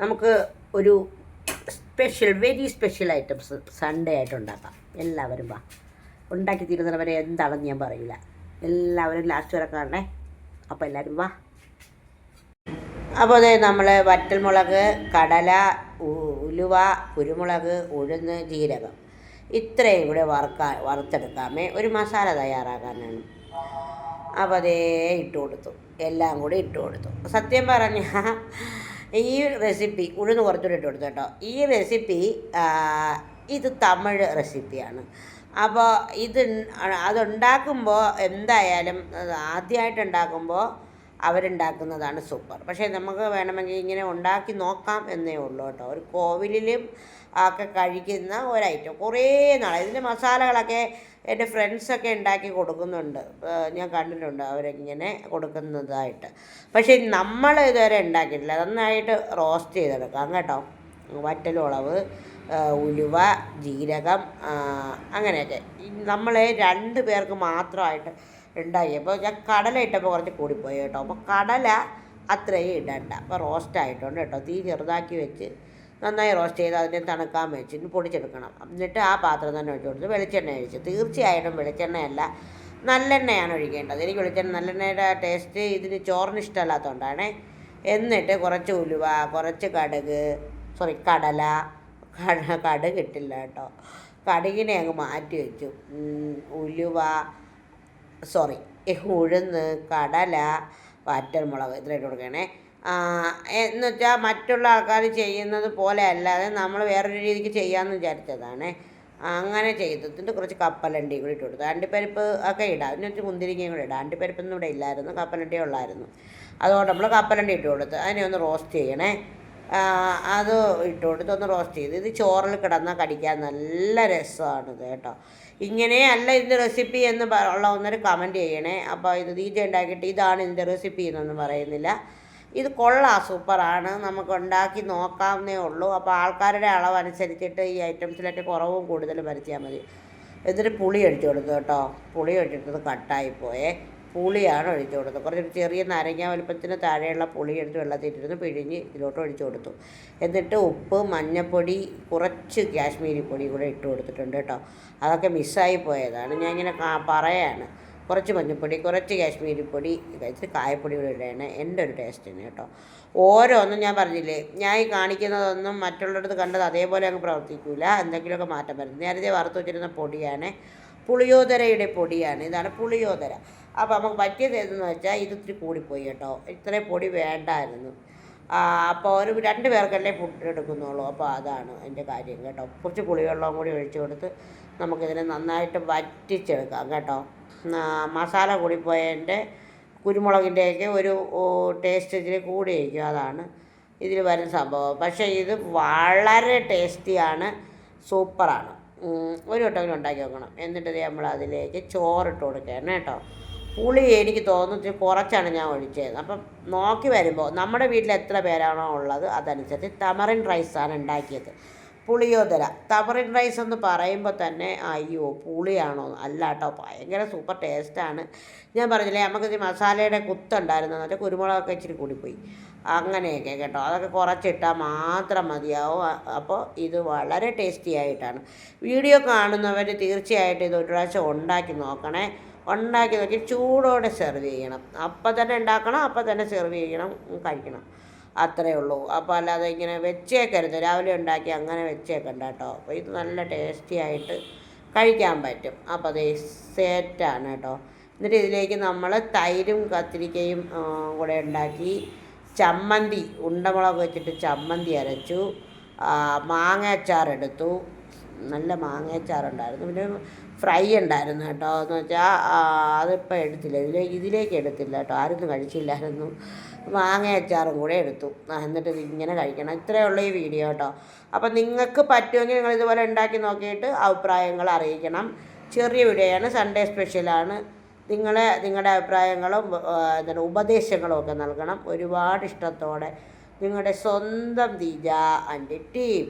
നമുക്ക് ഒരു special very special items Sunday ആയിട്ട് ഉണ്ടാക്കാം. എല്ലാവരും വാ. ഉണ്ടാക്കി തീരുന്നവരെ എന്താണെന്ന് ഞാൻ പറയില്ല എല്ലാവരും ലാസ്റ്റ് വരെ കാണണേ. അപ്പോൾ എല്ലാവരും വാ. അപ്പോൾ അതെ നമ്മൾ വറ്റൽമുളക് കടല ഉലുവ കുരുമുളക് ഉഴുന്ന് ജീരകം. ഇത്രയും കൂടെ വറുക്കാൻ വറുത്തെടുക്കാമേ. ഒരു മസാല തയ്യാറാക്കാനാണ്. അപ്പോൾ അതേ ഇട്ട് കൊടുത്തു. എല്ലാം കൂടി ഇട്ട് കൊടുത്തു. സത്യം പറഞ്ഞ ഈ റെസിപ്പി ഉഴുന്ന് കുറച്ചുകൂടി ഇട്ട് കൊടുത്തു കേട്ടോ. ഈ റെസിപ്പി ഇത് തമിഴ് റെസിപ്പിയാണ് അപ്പോൾ ഇത് അതുണ്ടാക്കുമ്പോൾ എന്തായാലും ആദ്യമായിട്ട് ഉണ്ടാക്കുമ്പോൾ അവരുണ്ടാക്കുന്നതാണ് സൂപ്പർ. പക്ഷേ നമുക്ക് വേണമെങ്കിൽ ഇങ്ങനെ ഉണ്ടാക്കി നോക്കാം എന്നേ ഉള്ളൂ കേട്ടോ. ഒരു കോവിലിലും ഒക്കെ കഴിക്കുന്ന ഒരു ഐറ്റം കുറേ നാൾ ഇതിന്റെ മസാലകളൊക്കെ എന്റെ ഫ്രണ്ട്സൊക്കെ ഉണ്ടാക്കി കൊടുക്കുന്നുണ്ട്. ഞാൻ കണ്ടിട്ടുണ്ട് അവരിങ്ങനെ കൊടുക്കുന്നതായിട്ട്. പക്ഷേ നമ്മൾ ഇതുവരെ ഉണ്ടാക്കിയിട്ടില്ല. നന്നായിട്ട് റോസ്റ്റ് ചെയ്തെടുക്കാം കേട്ടോ. വറ്റലുളവ് ഉലുവ ജീരകം അങ്ങനെയൊക്കെ. നമ്മളെ രണ്ട് പേർക്ക് മാത്രമായിട്ട് ഉണ്ടായി. അപ്പോൾ ഞാൻ കടല ഇട്ടപ്പോൾ കുറച്ച് കൂടിപ്പോയി കേട്ടോ. അപ്പോൾ കടല അത്രയും ഇടണ്ട. അപ്പോൾ റോസ്റ്റ് ആയിട്ടുണ്ട് കേട്ടോ. തീ ചെറുതാക്കി വെച്ച് നന്നായി റോസ്റ്റ് ചെയ്ത് അതിനെ തണുക്കാൻ വെച്ച് ഇനി പൊടിച്ചെടുക്കണം. എന്നിട്ട് ആ പാത്രം തന്നെ ഒഴിച്ച് കൊടുത്ത് വെളിച്ചെണ്ണ ഒഴിച്ച്. തീർച്ചയായിട്ടും വെളിച്ചെണ്ണയല്ല നല്ലെണ്ണയാണ് ഒഴിക്കേണ്ടത്. എനിക്ക് വെളിച്ചെണ്ണ നല്ലെണ്ണയുടെ ടേസ്റ്റ് ഇതിന് ചോറിന് ഇഷ്ടമല്ലാത്തതുകൊണ്ടാണേ. എന്നിട്ട് കുറച്ച് ഉലുവ കുറച്ച് കടുക് സോറി കടല കട കടുക് ഇട്ടില്ല കേട്ടോ. കടുകിനെ അങ്ങ് മാറ്റി വെച്ചു. ഉലുവ സോറി ഉഴുന്ന് കടല വറ്റൽമുളക് ഇത്രയിട്ട് കൊടുക്കണേ എന്ന് വെച്ചാൽ മറ്റുള്ള ആൾക്കാർ ചെയ്യുന്നത് പോലെ അല്ലാതെ നമ്മൾ വേറൊരു രീതിക്ക് ചെയ്യാമെന്ന് വിചാരിച്ചതാണ്. അങ്ങനെ ചെയ്തതിന്റെ കുറച്ച് കപ്പലണ്ടി കൂടി ഇട്ട് കൊടുത്തു. അണ്ടിപ്പരിപ്പ് ഒക്കെ ഇടാം. അതിന് വെച്ച് മുന്തിരിങ്ങയും കൂടി ഇടാം. അണ്ടിപ്പരിപ്പൊന്നും ഇവിടെ ഇല്ലായിരുന്നു. കപ്പലണ്ടി ഉള്ളായിരുന്നു. അതുകൊണ്ട് നമ്മൾ കപ്പലണ്ടി ഇട്ട് കൊടുത്ത് അതിനെ ഒന്ന് റോസ്റ്റ് ചെയ്യണേ. അത് ഇട്ട് കൊടുത്ത് ഒന്ന് റോസ്റ്റ് ചെയ്ത് ഇത് ചോറിൽ കിടന്നാൽ കടിക്കാൻ നല്ല രസമാണ് കേട്ടോ. ഇങ്ങനെ അല്ല ഇതിന്റെ റെസിപ്പി എന്ന് പ- ഉള്ള ഒന്നൊരു കമന്റ് ചെയ്യണേ. അപ്പോൾ ഇത് തീറ്റ ഉണ്ടാക്കിയിട്ട് ഇതാണ് ഇതിന്റെ റെസിപ്പി എന്നൊന്നും പറയുന്നില്ല. ഇത് കൊള്ളാം സൂപ്പറാണ്. നമുക്ക് ഉണ്ടാക്കി നോക്കാവുന്നേ ഉള്ളൂ. അപ്പോൾ ആൾക്കാരുടെ അളവ് അനുസരിച്ചിട്ട് ഈ ഐറ്റംസിലൊക്കെ കുറവും കൂടുതലും വരച്ചാൽ മതി. എന്നിട്ട് പുളി ഒഴിച്ചു കൊടുത്തു കേട്ടോ. പുളി ഒഴിച്ചെടുത്തത് കട്ടായി പോയേ. പുളിയാണ് ഒഴിച്ചു കൊടുത്തത്. കുറച്ച് ചെറിയ നാരങ്ങ വലുപ്പത്തിന് താഴെയുള്ള പുളി എടുത്ത് വെള്ളത്തിട്ടിരുന്ന് പിഴിഞ്ഞ് ഇതിലോട്ട് ഒഴിച്ചു കൊടുത്തു. എന്നിട്ട് ഉപ്പ് മഞ്ഞപ്പൊടി കുറച്ച് കാശ്മീരി പൊടി കൂടെ ഇട്ട് കൊടുത്തിട്ടുണ്ട് കേട്ടോ. അതൊക്കെ മിസ്സായി പോയതാണ്. ഞാൻ ഇങ്ങനെ പറയാണ്. കുറച്ച് മഞ്ഞൾപ്പൊടി കുറച്ച് കാശ്മീരി പൊടി ഇച്ചിരി കായപ്പൊടി കൂടെ ഇടയാണ് എന്റെ ഒരു ടേസ്റ്റിന് കേട്ടോ. ഓരോന്നും ഞാൻ പറഞ്ഞില്ലേ ഞാൻ ഈ കാണിക്കുന്നതൊന്നും മറ്റുള്ളടത്ത് കണ്ടത് അതേപോലെ അങ്ങ് പ്രവർത്തിക്കില്ല എന്തെങ്കിലുമൊക്കെ മാറ്റം വരും. നേരത്തെ വറുത്ത് വെച്ചിരുന്ന പൊടിയാണ്. പുളിയോദരയുടെ പൊടിയാണ്. ഇതാണ് പുളിയോദര. അപ്പോൾ നമുക്ക് പറ്റിയത് ഏതെന്ന് വെച്ചാൽ ഇത് ഇത്തിരി കൂടിപ്പോയി കേട്ടോ. ഇത്രയും പൊടി വേണ്ടായിരുന്നു. അപ്പോൾ ഒരു രണ്ട് പേർക്കല്ലേ ഫുഡ് എടുക്കുന്നുള്ളൂ. അപ്പോൾ അതാണ് അതിന്റെ കാര്യം കേട്ടോ. കുറച്ച് പുളിവെള്ളവും കൂടി ഒഴിച്ചു കൊടുത്ത് നമുക്കിതിനെ നന്നായിട്ട് വറ്റിച്ചെടുക്കാം കേട്ടോ. മസാല കൂടിപ്പോയതിന്റെ കുരുമുളകിന്റെയൊക്കെ ഒരു ടേസ്റ്റ് ഇതിൽ കൂടിയിരിക്കും. അതാണ് ഇതിൽ വരുന്ന സംഭവം. പക്ഷേ ഇത് വളരെ ടേസ്റ്റിയാണ് സൂപ്പറാണ്. ഒരു വട്ടമെങ്കിലും ഉണ്ടാക്കി വെക്കണം. എന്നിട്ട് നമ്മൾ അതിലേക്ക് ചോറിട്ട് കൊടുക്കണം കേട്ടോ. പുളി എനിക്ക് തോന്നുന്നു കുറച്ചാണ് ഞാൻ ഒഴിച്ചത്. അപ്പം നോക്കി വരുമ്പോൾ നമ്മുടെ വീട്ടിൽ എത്ര പേരാണോ ഉള്ളത്? അതനുസരിച്ച് തമറിൻ റൈസാണ് ഉണ്ടാക്കിയത്. പുളിയോദര. തവറിൻ റൈസ് എന്ന് പറയുമ്പോൾ തന്നെ അയ്യോ പുളിയാണോ? അല്ല കേട്ടോ ഭയങ്കര സൂപ്പർ ടേസ്റ്റാണ്. ഞാൻ പറഞ്ഞില്ലേ നമുക്കിത് മസാലയുടെ കുത്തുണ്ടായിരുന്നു. എന്നിട്ട് കുരുമുളകൊക്കെ ഇച്ചിരി കൂടിപ്പോയി. അങ്ങനെയൊക്കെ കേട്ടോ. അതൊക്കെ കുറച്ചിട്ടാൽ മാത്രം മതിയാവും. അപ്പോൾ ഇത് വളരെ ടേസ്റ്റി ആയിട്ടാണ്. വീഡിയോ കാണുന്നവർ തീർച്ചയായിട്ടും ഇത് ഒരു പ്രാവശ്യം ഉണ്ടാക്കി നോക്കണേ. ഉണ്ടാക്കി നോക്കി ചൂടോടെ സെർവ് ചെയ്യണം. അപ്പം തന്നെ ഉണ്ടാക്കണം അപ്പം തന്നെ സെർവ് ചെയ്യണം കഴിക്കണം. അത്രയേ ഉള്ളൂ. അപ്പോൾ അല്ലാതെ ഇങ്ങനെ വെച്ചേക്കരുത്. രാവിലെ ഉണ്ടാക്കി അങ്ങനെ വെച്ചേക്കണ്ട കേട്ടോ. അപ്പോൾ ഇത് നല്ല ടേസ്റ്റി ആയിട്ട് കഴിക്കാൻ പറ്റും. അപ്പോൾ അത് സേറ്റാണ് കേട്ടോ. എന്നിട്ട് ഇതിലേക്ക് നമ്മൾ തൈരും കത്തിരിക്കയും കൂടെ ഉണ്ടാക്കി ചമ്മന്തി ഉണ്ടമുളക് വെച്ചിട്ട് ചമ്മന്തി അരച്ചു. മാങ്ങ അച്ചാർ നല്ല മാങ്ങേച്ചാറുണ്ടായിരുന്നു. പിന്നെ ഫ്രൈ ഉണ്ടായിരുന്നു കേട്ടോ. എന്ന് വെച്ചാൽ അതിപ്പോൾ എടുത്തില്ല. ഇതിൽ ഇതിലേക്ക് എടുത്തില്ല കേട്ടോ. ആരൊന്നും കഴിച്ചില്ലായിരുന്നു. മാങ്ങയച്ചാറും കൂടെ എടുത്തു. എന്നിട്ട് ഇങ്ങനെ കഴിക്കണം. ഇത്രയേ ഉള്ളൂ ഈ വീഡിയോ കേട്ടോ. അപ്പം നിങ്ങൾക്ക് പറ്റുമെങ്കിൽ നിങ്ങൾ ഇതുപോലെ ഉണ്ടാക്കി നോക്കിയിട്ട് അഭിപ്രായങ്ങൾ അറിയിക്കണം. ചെറിയ വീഡിയോയാണ് സൺഡേ സ്പെഷ്യലാണ് നിങ്ങളെ നിങ്ങളുടെ അഭിപ്രായങ്ങളും എന്താണ് ഉപദേശങ്ങളും ഒക്കെ നൽകണം. ഒരുപാട് ഇഷ്ടത്തോടെ നിങ്ങളുടെ സ്വന്തം ദീജ ആൻഡ് ടീം.